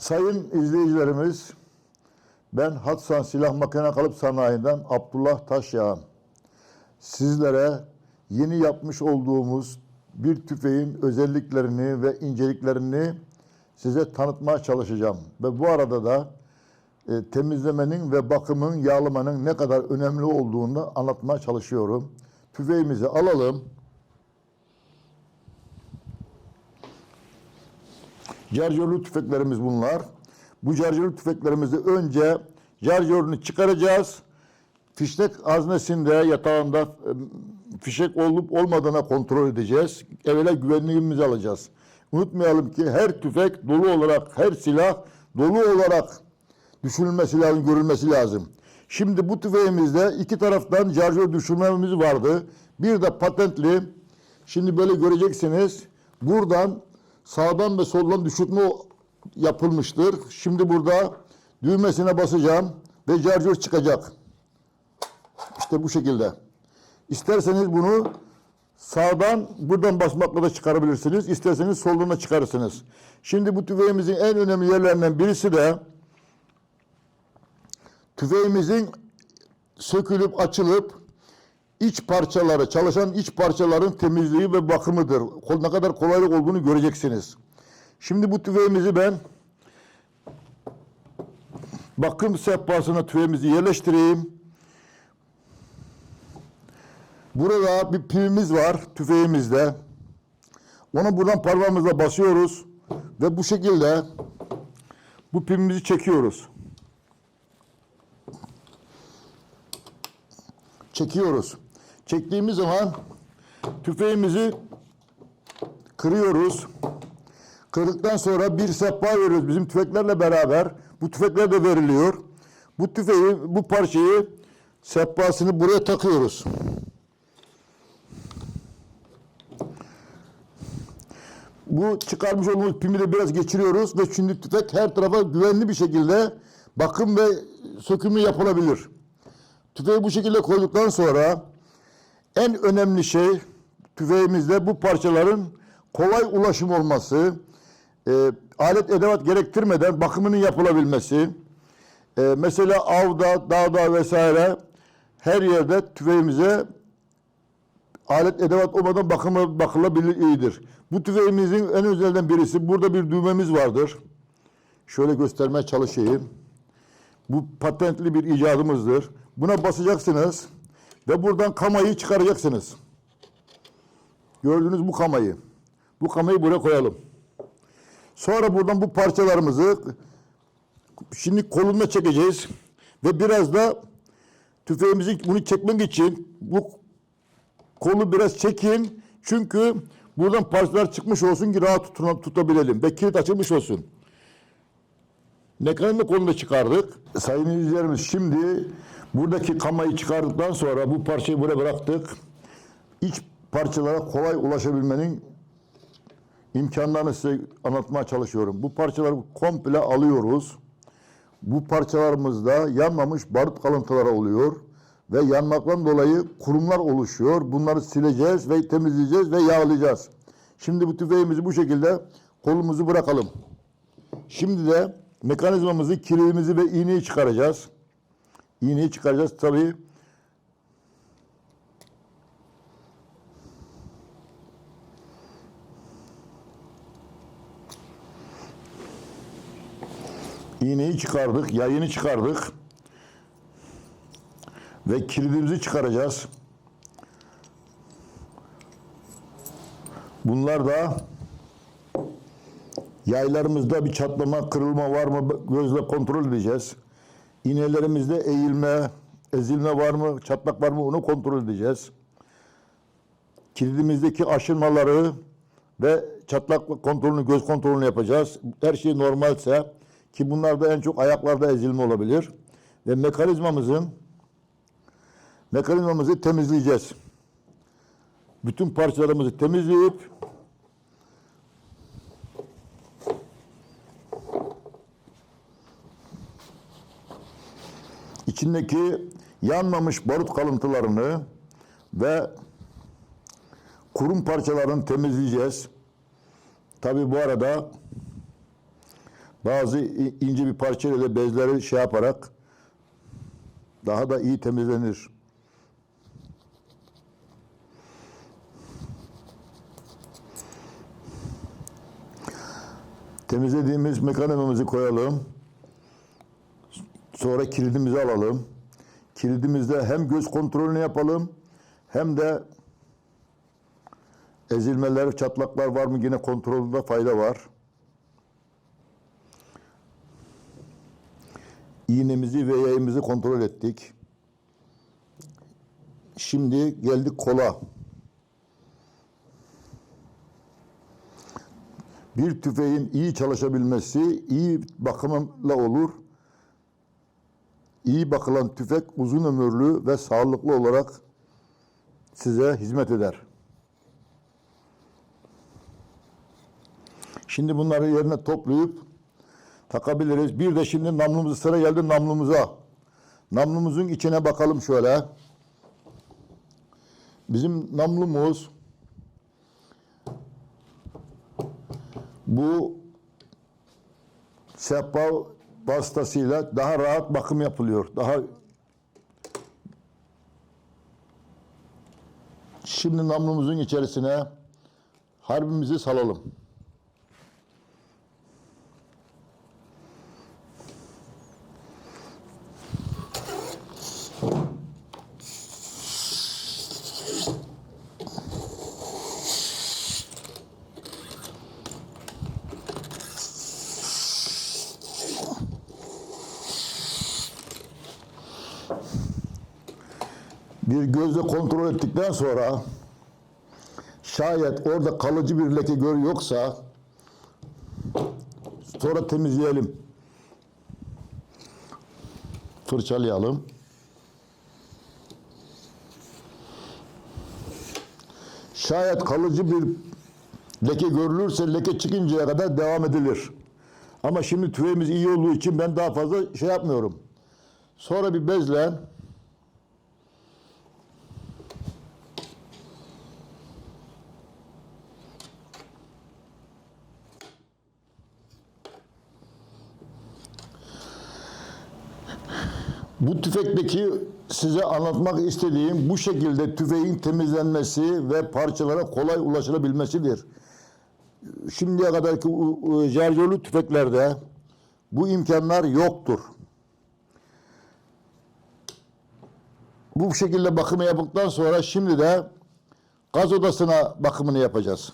Sayın izleyicilerimiz, ben Hatsan Silah Makine Kalıp Sanayi'nden Abdullah Taşyağan. Sizlere yeni yapmış olduğumuz bir tüfeğin özelliklerini ve inceliklerini size tanıtmaya çalışacağım. Ve bu arada da e, temizlemenin ve bakımın, yağlamanın ne kadar önemli olduğunu anlatmaya çalışıyorum. Tüfeğimizi alalım. Carjörlü tüfeklerimiz bunlar. Bu carjörlü tüfeklerimizi önce carjörünü çıkaracağız. Fişek haznesinde yatağında e, fişek olup olmadığına kontrol edeceğiz. Evvela güvenliğimizi alacağız. Unutmayalım ki her tüfek dolu olarak, her silah dolu olarak düşünülmesi lazım, görülmesi lazım. Şimdi bu tüfeğimizde iki taraftan carjör düşürmemiz vardı. Bir de patentli. Şimdi böyle göreceksiniz. Buradan sağdan ve soldan düşürtme yapılmıştır. Şimdi burada düğmesine basacağım ve carjör çıkacak. İşte bu şekilde. İsterseniz bunu sağdan buradan basmakla da çıkarabilirsiniz. İsterseniz soldan da çıkarırsınız. Şimdi bu tüfeğimizin en önemli yerlerinden birisi de tüfeğimizin sökülüp açılıp iç parçaları, çalışan iç parçaların temizliği ve bakımıdır. Ne kadar kolaylık olduğunu göreceksiniz. Şimdi bu tüfeğimizi ben bakım sehpasına tüfeğimizi yerleştireyim. Burada bir pivimiz var tüfeğimizde. Onu buradan parmağımızla basıyoruz ve bu şekilde bu pivimizi çekiyoruz. Çekiyoruz. Çektiğimiz zaman tüfeğimizi kırıyoruz. Kırdıktan sonra bir sehpa veriyoruz bizim tüfeklerle beraber. Bu tüfekler de veriliyor. Bu tüfeği, bu parçayı sehpasını buraya takıyoruz. Bu çıkarmış olduğumuz pimi de biraz geçiriyoruz ve şimdi tüfek her tarafa güvenli bir şekilde bakım ve sökümü yapılabilir. Tüfeği bu şekilde koyduktan sonra en önemli şey tüfeğimizde bu parçaların kolay ulaşım olması, e, alet edevat gerektirmeden bakımının yapılabilmesi. E, mesela avda, dağda vesaire her yerde tüfeğimize alet edevat olmadan bakımı bakılabilir iyidir. Bu tüfeğimizin en özelden birisi burada bir düğmemiz vardır. Şöyle göstermeye çalışayım. Bu patentli bir icadımızdır. Buna basacaksınız ve buradan kamayı çıkaracaksınız. Gördüğünüz bu kamayı. Bu kamayı buraya koyalım. Sonra buradan bu parçalarımızı şimdi kolunda çekeceğiz ve biraz da tüfeğimizin bunu çekmek için bu kolu biraz çekin. Çünkü buradan parçalar çıkmış olsun ki rahat tutuna- tutabilelim ve kilit açılmış olsun. Mekanizma kolunu da çıkardık. Sayın izleyicilerimiz şimdi buradaki kamayı çıkardıktan sonra bu parçayı buraya bıraktık. İç parçalara kolay ulaşabilmenin imkanlarını size anlatmaya çalışıyorum. Bu parçaları komple alıyoruz. Bu parçalarımızda yanmamış barut kalıntıları oluyor ve yanmaktan dolayı kurumlar oluşuyor. Bunları sileceğiz ve temizleyeceğiz ve yağlayacağız. Şimdi bu tüfeğimizi bu şekilde kolumuzu bırakalım. Şimdi de mekanizmamızı, kilidimizi ve iğneyi çıkaracağız. İğneyi çıkaracağız tabii. İğneyi çıkardık, yayını çıkardık. Ve kilidimizi çıkaracağız. Bunlar da Yaylarımızda bir çatlama, kırılma var mı gözle kontrol edeceğiz. İğnelerimizde eğilme, ezilme var mı, çatlak var mı onu kontrol edeceğiz. Kilidimizdeki aşınmaları ve çatlaklık kontrolünü, göz kontrolünü yapacağız. Her şey normalse ki bunlarda en çok ayaklarda ezilme olabilir. Ve mekanizmamızın mekanizmamızı temizleyeceğiz. Bütün parçalarımızı temizleyip içindeki yanmamış barut kalıntılarını ve kurum parçalarını temizleyeceğiz. Tabi bu arada bazı ince bir parçayla da bezleri şey yaparak daha da iyi temizlenir. Temizlediğimiz mekanizmamızı koyalım. Sonra kilidimizi alalım. Kilidimizde hem göz kontrolünü yapalım hem de ezilmeler, çatlaklar var mı yine kontrolünde fayda var. İğnemizi ve yayımızı kontrol ettik. Şimdi geldik kola. Bir tüfeğin iyi çalışabilmesi iyi bakımla olur. İyi bakılan tüfek uzun ömürlü ve sağlıklı olarak size hizmet eder. Şimdi bunları yerine toplayıp takabiliriz. Bir de şimdi namlumuz sıra geldi namlumuza. Namlumuzun içine bakalım şöyle. Bizim namlumuz bu sehpa vasıtasıyla daha rahat bakım yapılıyor. Daha Şimdi namlumuzun içerisine harbimizi salalım. Bir gözle kontrol ettikten sonra şayet orada kalıcı bir leke gör yoksa sonra temizleyelim. Fırçalayalım. Şayet kalıcı bir leke görülürse leke çıkıncaya kadar devam edilir. Ama şimdi tüfeğimiz iyi olduğu için ben daha fazla şey yapmıyorum. Sonra bir bezle Bu tüfekteki size anlatmak istediğim bu şekilde tüfeğin temizlenmesi ve parçalara kolay ulaşılabilmesidir. Şimdiye kadarki u- u- şarjörlü tüfeklerde bu imkanlar yoktur. Bu şekilde bakımı yaptıktan sonra şimdi de gaz odasına bakımını yapacağız.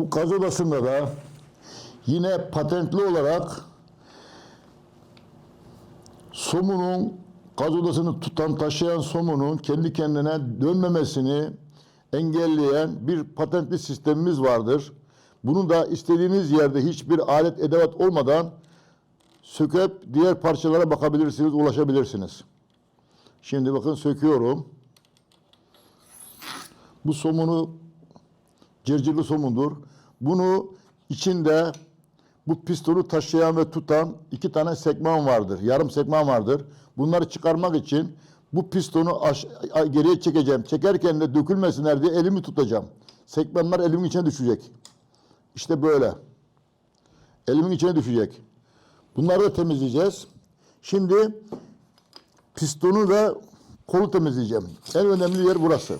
Bu gaz odasında da yine patentli olarak somunun gaz odasını tutan taşıyan somunun kendi kendine dönmemesini engelleyen bir patentli sistemimiz vardır. Bunu da istediğiniz yerde hiçbir alet edevat olmadan söküp diğer parçalara bakabilirsiniz, ulaşabilirsiniz. Şimdi bakın söküyorum. Bu somunu cırcırlı somundur. Bunu içinde bu pistonu taşıyan ve tutan iki tane sekman vardır. Yarım sekman vardır. Bunları çıkarmak için bu pistonu geriye çekeceğim. Çekerken de dökülmesinler diye elimi tutacağım. Sekmanlar elimin içine düşecek. İşte böyle. Elimin içine düşecek. Bunları da temizleyeceğiz. Şimdi pistonu ve kolu temizleyeceğim. En önemli yer burası.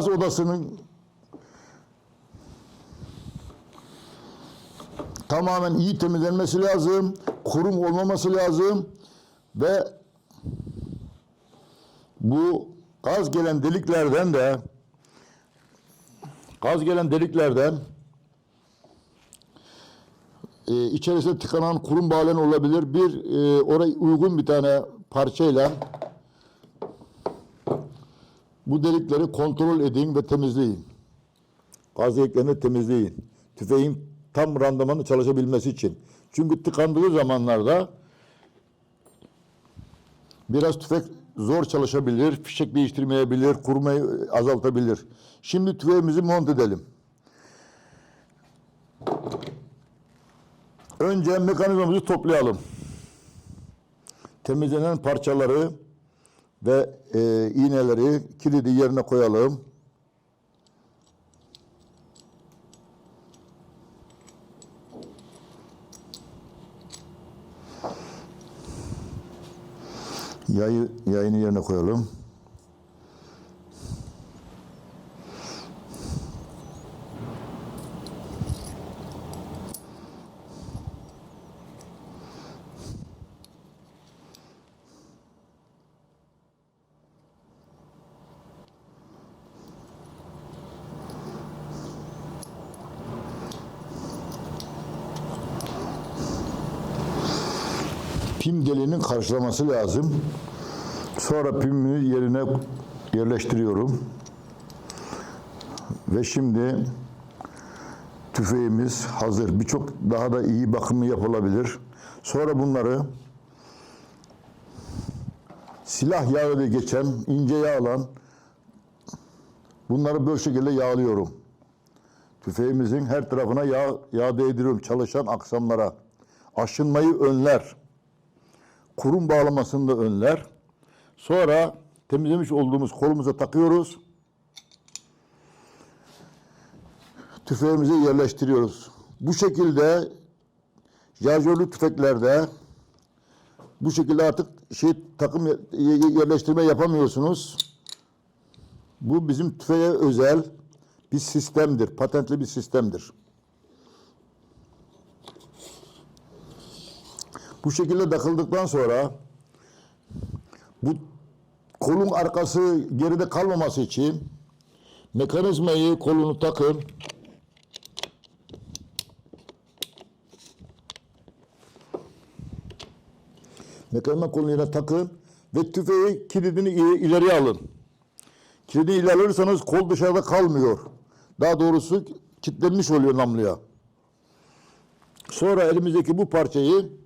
Gaz odasının tamamen iyi temizlenmesi lazım. Kurum olmaması lazım. Ve bu gaz gelen deliklerden de gaz gelen deliklerden e, içerisinde tıkanan kurum bağlayan olabilir. Bir e, oraya uygun bir tane parçayla bu delikleri kontrol edin ve temizleyin. Gaz deliklerini temizleyin. Tüfeğin tam randımanı çalışabilmesi için. Çünkü tıkandığı zamanlarda biraz tüfek zor çalışabilir, fişek değiştirmeyebilir, kurmayı azaltabilir. Şimdi tüfeğimizi monte edelim. Önce mekanizmamızı toplayalım. Temizlenen parçaları ve e, iğneleri kilidi yerine koyalım. Yayı, yayını yerine koyalım. Pim deliğinin karşılaması lazım. Sonra pimini yerine yerleştiriyorum. Ve şimdi tüfeğimiz hazır. Birçok daha da iyi bakımı yapılabilir. Sonra bunları silah yağı diye geçen ince yağlan bunları böyle şekilde yağlıyorum. Tüfeğimizin her tarafına yağ, yağ değdiriyorum çalışan aksamlara. Aşınmayı önler. Kurum bağlamasını da önler. Sonra temizlemiş olduğumuz kolumuza takıyoruz. Tüfeğimize yerleştiriyoruz. Bu şekilde şarjörlü tüfeklerde bu şekilde artık şey takım ye- ye- yerleştirme yapamıyorsunuz. Bu bizim tüfeğe özel bir sistemdir. Patentli bir sistemdir. Bu şekilde takıldıktan sonra bu kolun arkası geride kalmaması için mekanizmayı kolunu takın. Mekanizma yerine takın ve tüfeği kilidini ileriye alın. Kilidi ileri alırsanız kol dışarıda kalmıyor. Daha doğrusu kilitlenmiş oluyor namluya. Sonra elimizdeki bu parçayı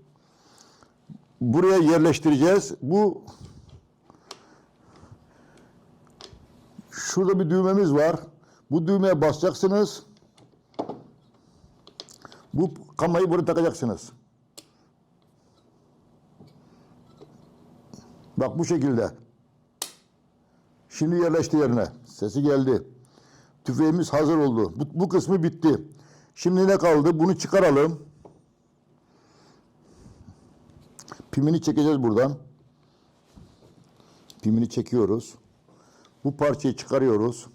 buraya yerleştireceğiz. Bu şurada bir düğmemiz var. Bu düğmeye basacaksınız. Bu kamayı buraya takacaksınız. Bak bu şekilde. Şimdi yerleşti yerine. Sesi geldi. Tüfeğimiz hazır oldu. Bu, bu kısmı bitti. Şimdi ne kaldı? Bunu çıkaralım. Pimini çekeceğiz buradan. Pimini çekiyoruz. Bu parçayı çıkarıyoruz.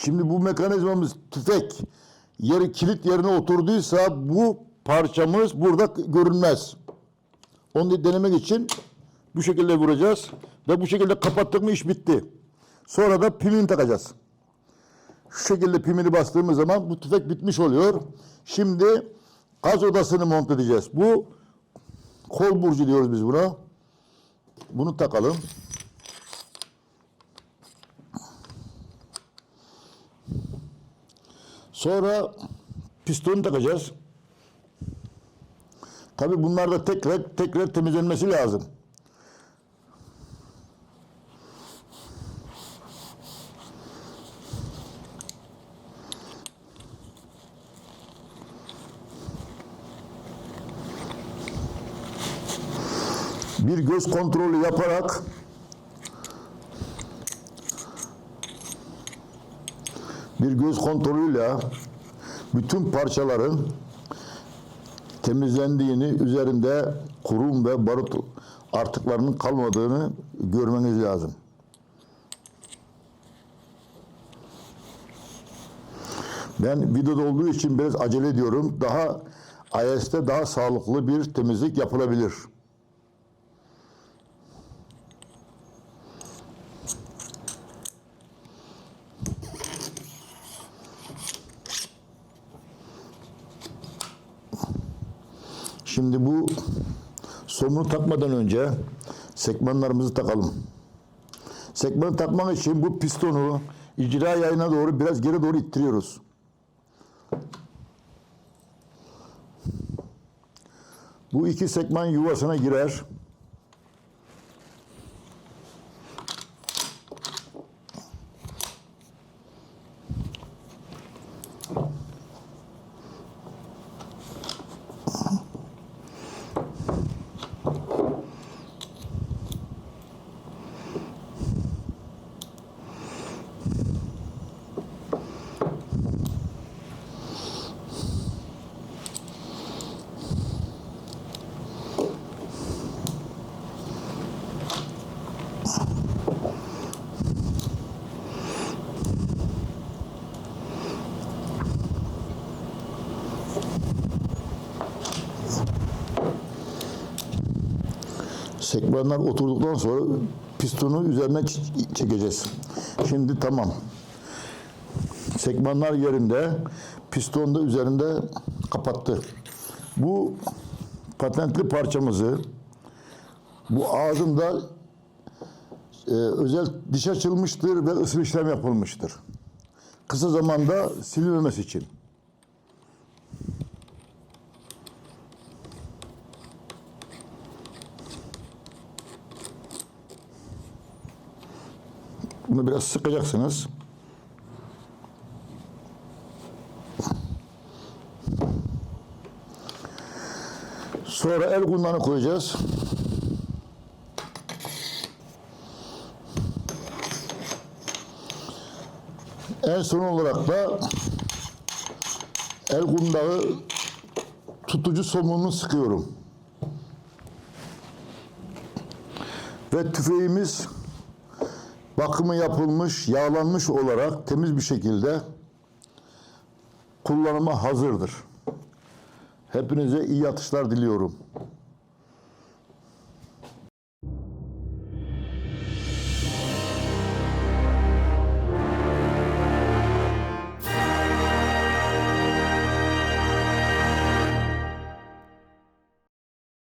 Şimdi bu mekanizmamız tüfek yeri kilit yerine oturduysa bu parçamız burada görünmez. Onu denemek için bu şekilde vuracağız ve bu şekilde kapattık mı iş bitti. Sonra da pimini takacağız. Şu şekilde pimini bastığımız zaman bu tüfek bitmiş oluyor. Şimdi gaz odasını monte edeceğiz. Bu kol burcu diyoruz biz buna. Bunu takalım. Sonra pistonu takacağız. Tabi bunlar da tekrar tekrar temizlenmesi lazım. Bir göz kontrolü yaparak bir göz kontrolüyle bütün parçaların temizlendiğini, üzerinde kurum ve barut artıklarının kalmadığını görmeniz lazım. Ben videoda olduğu için biraz acele ediyorum. Daha IS'te daha sağlıklı bir temizlik yapılabilir. Şimdi bu somunu takmadan önce sekmanlarımızı takalım. Sekmanı takmak için bu pistonu icra yayına doğru biraz geri doğru ittiriyoruz. Bu iki sekman yuvasına girer. Sekmanlar oturduktan sonra pistonu üzerine çekeceğiz. Şimdi tamam. Sekmanlar yerinde, piston da üzerinde kapattı. Bu patentli parçamızı bu ağzında e, özel diş açılmıştır ve ısır işlem yapılmıştır. Kısa zamanda silinmemesi için. Bunu biraz sıkacaksınız. Sonra el kundanı koyacağız. En son olarak da el kundağı tutucu somununu sıkıyorum. Ve tüfeğimiz bakımı yapılmış, yağlanmış olarak temiz bir şekilde kullanıma hazırdır. Hepinize iyi atışlar diliyorum.